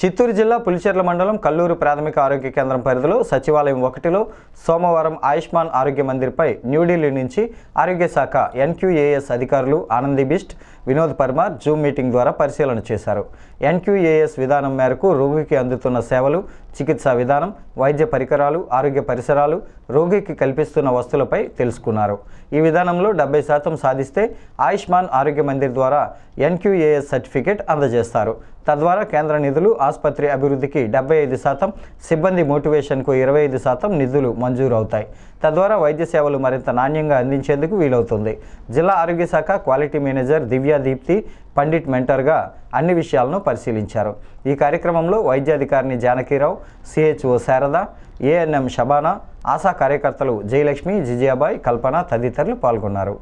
చిత్తూరు జిల్లా పులిచెర్ల మండలం కల్లూరు ప్రాథమిక ఆరోగ్య కేంద్రం పరిధిలో సచివాలయం ఒకటిలో సోమవారం ఆయుష్మాన్ ఆరోగ్య మందిర్పై న్యూఢిల్లీ నుంచి ఆరోగ్య శాఖ ఎన్క్యూఏఎస్ అధికారులు ఆనంది బిస్ట్ వినోద్ పర్మార్ జూమ్ మీటింగ్ ద్వారా పరిశీలన చేశారు. ఎన్క్యూఏఎస్ విధానం మేరకు రోగికి అందుతున్న సేవలు చికిత్సా విధానం వైద్య పరికరాలు ఆరోగ్య పరిసరాలు రోగికి కల్పిస్తున్న వస్తువులపై తెలుసుకున్నారు. ఈ విధానంలో డెబ్బై శాతం సాధిస్తే ఆయుష్మాన్ ఆరోగ్య మందిర్ ద్వారా ఎన్క్యూఏఎస్ సర్టిఫికేట్ అందజేస్తారు. తద్వారా కేంద్ర నిధులు ఆసుపత్రి అభివృద్ధికి డెబ్బై ఐదు శాతం సిబ్బంది మోటివేషన్కు ఇరవై ఐదు శాతం నిధులు మంజూరు అవుతాయి తద్వారా వైద్య సేవలు మరింత నాణ్యంగా అందించేందుకు వీలవుతుంది. జిల్లా ఆరోగ్య శాఖ క్వాలిటీ మేనేజర్ దివ్యా దీప్తి పండిట్ మెంటర్గా అన్ని విషయాలను పరిశీలించారు. ఈ కార్యక్రమంలో వైద్యాధికారిని Janakirao CHO Sharada ANM Shabana ASHA కార్యకర్తలు జయలక్ష్మి జిజియాబాయ్ కల్పన తదితరులు పాల్గొన్నారు.